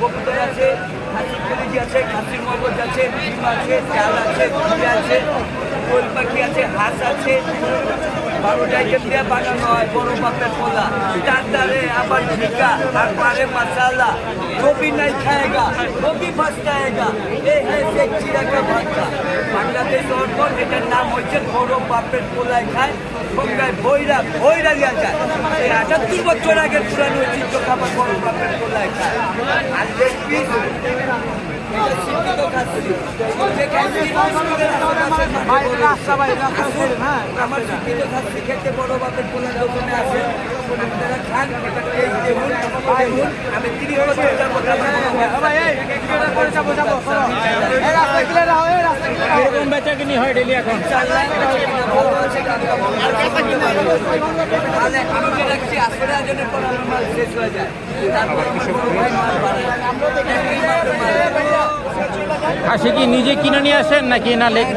কবুতর আছে খাসির কলিজি আছে মগজ আছে, ডিম আছে, চাল আছে, ঘি আছে কোল পাখি আছে, হাঁস আছে। বারোটা আইটেম হয়, বড় পাতা খোলা আবার ঝিকা আর পারে মশালা কবি নাই খায়গা, কবি ফাঁসায়গা এই হ্যাঁ সে চিরাকা ভাতটা বাংলাদেশ অর্পণ, এটার নাম হয়েছে বড় পাপের পোলায় খায়, গঙ্গায় ভৈরা ভৈরা দেওয়া এই বছর আগে পুরানো ঐতিহ্য খাবার বড় বাপের পোলায় খায় আর দেখবি শিক্ষিত খাচ্ছি যে খাচ্ছি ভাই রাস্তা ভাই রাস্তা ছেড়ে না আমার শিক্ষিত খাচ্ছি খেতে বড় বাপের দোকানে আসে। আপনারা খান দেখুন আমি তিরিশ বছর যাব এরকম বেচা কিনি হয় ডেলি এখন। খাসি কি নিজে কিনে নিয়ে আসেন নাকি না লেগ